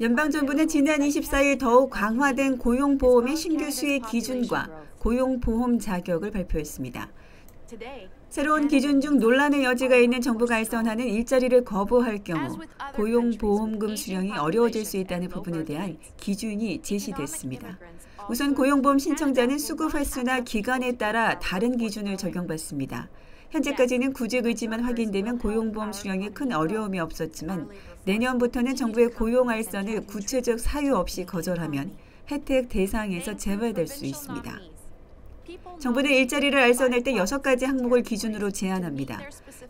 연방정부는 지난 24일 더욱 강화된 고용보험의 신규 수혜 기준과 고용보험 자격을 발표했습니다. 새로운 기준 중 논란의 여지가 있는 정부가 알선하는 일자리를 거부할 경우 고용보험금 수령이 어려워질 수 있다는 부분에 대한 기준이 제시됐습니다. 우선 고용보험 신청자는 수급 횟수나 기간에 따라 다른 기준을 적용받습니다. 현재까지는 구직 의지만 확인되면 고용보험 수령에 큰 어려움이 없었지만 내년부터는 정부의 고용 알선을 구체적 사유 없이 거절하면 혜택 대상에서 제외될 수 있습니다. 정부는 일자리를 알선할 때 여섯 가지 항목을 기준으로 제한합니다.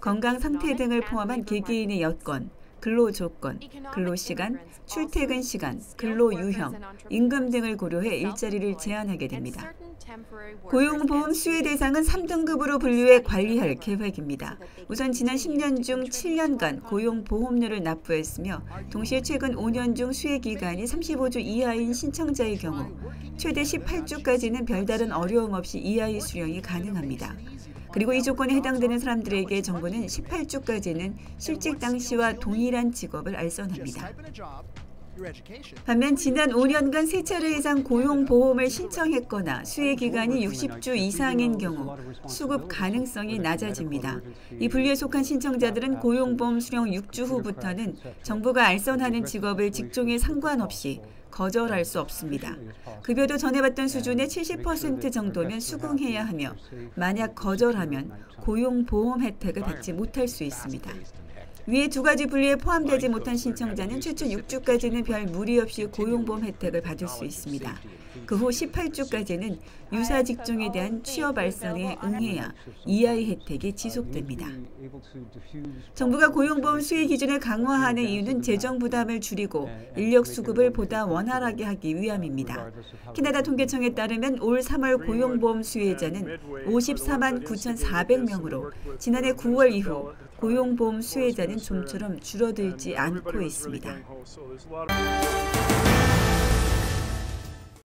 건강 상태 등을 포함한 개개인의 여건, 근로 조건, 근로 시간, 출퇴근 시간, 근로 유형, 임금 등을 고려해 일자리를 제한하게 됩니다. 고용보험 수혜 대상은 3등급으로 분류해 관리할 계획입니다. 우선 지난 10년 중 7년간 고용보험료를 납부했으며 동시에 최근 5년 중 수혜 기간이 35주 이하인 신청자의 경우 최대 18주까지는 별다른 어려움 없이 이하의 수령이 가능합니다. 그리고 이 조건에 해당되는 사람들에게 정부는 18주까지는 실직 당시와 동일한 직업을 알선합니다. 반면 지난 5년간 세 차례 이상 고용보험을 신청했거나 수혜 기간이 60주 이상인 경우 수급 가능성이 낮아집니다. 이 분류에 속한 신청자들은 고용보험 수령 6주 후부터는 정부가 알선하는 직업을 직종에 상관없이 거절할 수 없습니다. 급여도 전에 받던 수준의 70% 정도면 수긍해야 하며 만약 거절하면 고용보험 혜택을 받지 못할 수 있습니다. 위에 두 가지 분류에 포함되지 못한 신청자는 최초 6주까지는 별 무리 없이 고용보험 혜택을 받을 수 있습니다. 그 후 18주까지는 유사 직종에 대한 취업 알선에 응해야 이하의 혜택이 지속됩니다. 정부가 고용보험 수혜 기준을 강화하는 이유는 재정 부담을 줄이고 인력 수급을 보다 원활하게 하기 위함입니다. 캐나다 통계청에 따르면 올 3월 고용보험 수혜자는 54만 9,400명으로 지난해 9월 이후 고용보험 수혜자는 좀처럼 줄어들지 않고 있습니다.